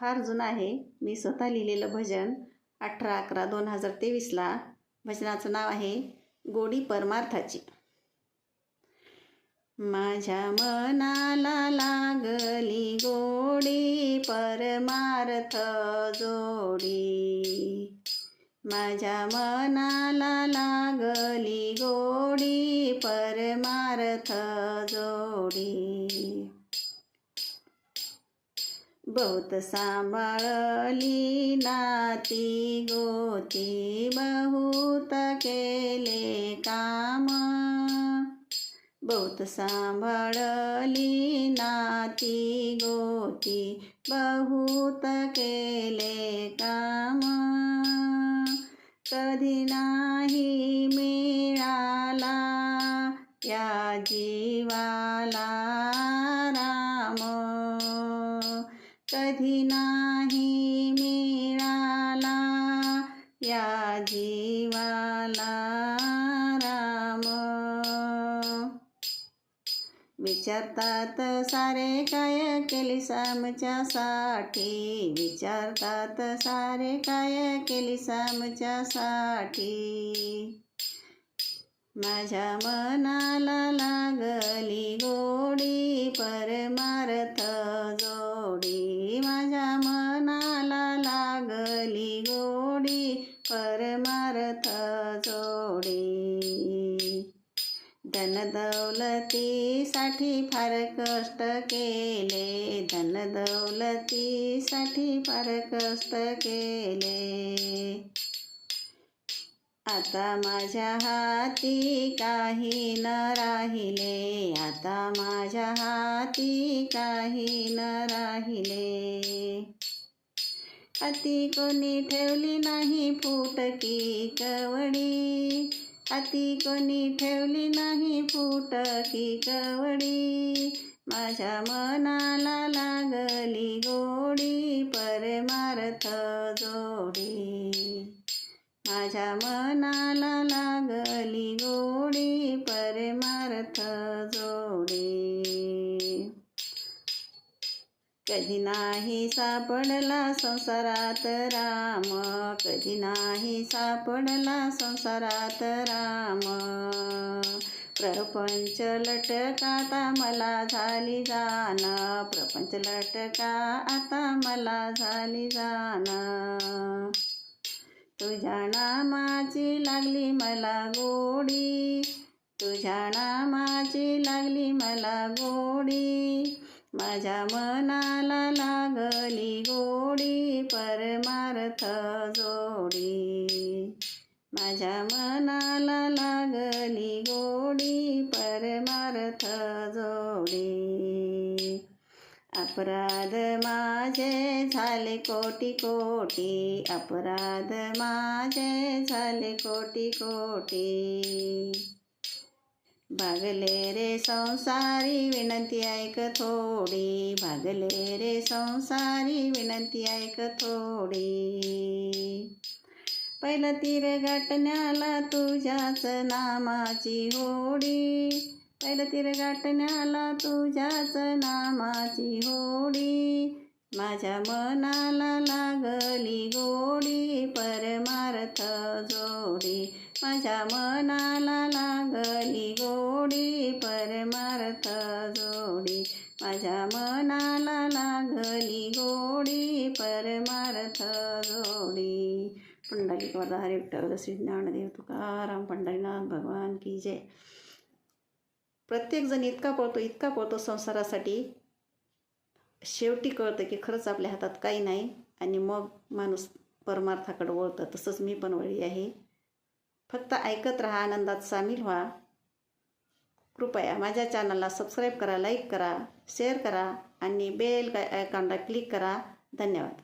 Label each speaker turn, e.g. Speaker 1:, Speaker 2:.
Speaker 1: फार जुनं आहे. मी स्वतः लिहिलेलं भजन अठरा अकरा दोन हजार तेवीसला. भजनाचं नाव आहे गोडी परमार्थाची. माझ्या मनाला लागली गोडी परमार्थ जोडी. माझ्या मनाला लागली गोडी परमार्थ जोडी. बहुत सांभाळली नाती गोती बहुत केले काम. बहुत सांभाळली नाती गोती बहुत केले काम. कधी नाही मिळाला या जीवाला कधी नाही मिळाला या जीवाला राम. विचारतात सारे काय केलीस आमच्यासाठी? विचारतात सारे काय केलीस आमच्यासाठी? माझ्या मनाला लागली परमार्थ जोडी. धनदौलतीसाठी फार कष्ट केले. धनदौलतीसाठी फार कष्ट केले. आता माझ्या हाती काही न राहिले. आता माझ्या हाती काही न राहिले. अति कोणी ठेवली नाही फुटकी कवडी. अति कोणी ठेवली नाही फुटकी कवडी. माझ्या मनाला लागली गोडी परमार्थ जोडी. माझ्या मनाला लागली गोडी परमार्थ जोडी. कधी नाही सापडला संसारात राम. कधी नाही सापडला संसारात राम. प्रपंच लटका आता मला झाली जाण. प्रपंच लटका आता मला झाली जाण. तुझ्या नामाची लागली मला गोडी. तुझ्या नामाची लागली मला गोडी. माझ्या मनाला लागली गोडी परमार्थ जोडी. माझ्या मनाला लागली गोडी परमार्थ जोडी. अपराध माझे झाले कोटी कोटी. अपराध माझे झाले कोटी कोटी. भागले रे संसारी विनंती ऐक थोडी. भागले रे संसारी विनंती ऐक थोडी. पहिलं तीर गाठण्याला तुझ्याच नामाची होडी. पहिलं तीर गाठण्याला तुझ्याच नामाची होडी. माझ्या मनाला लागली गोडी परमार्थ जोडी. माझ्या मनाला लागली गोडी परमार्थ जोडी. माझ्या मनाला लागली गोडी परमार्थ जोडी. पंढरी वरदा हरी विठ्ठल श्री ज्ञानदेव तुकाराम पंढरीनाथ भगवान की जय. प्रत्येकजण इतका पळतो इतका पळतो संसारासाठी. शेवटी कळतं की खरंच आपल्या हातात काही नाही आणि मग माणूस परमार्थाकडे वळतं. तसंच मी पण वळली आहे. फक्त ऐकत राहा आनंदात सामील व्हा. कृपया माझ्या चॅनलला सबस्क्राईब करा लाईक करा शेअर करा आणि बेल आयकॉनला क्लिक करा. धन्यवाद.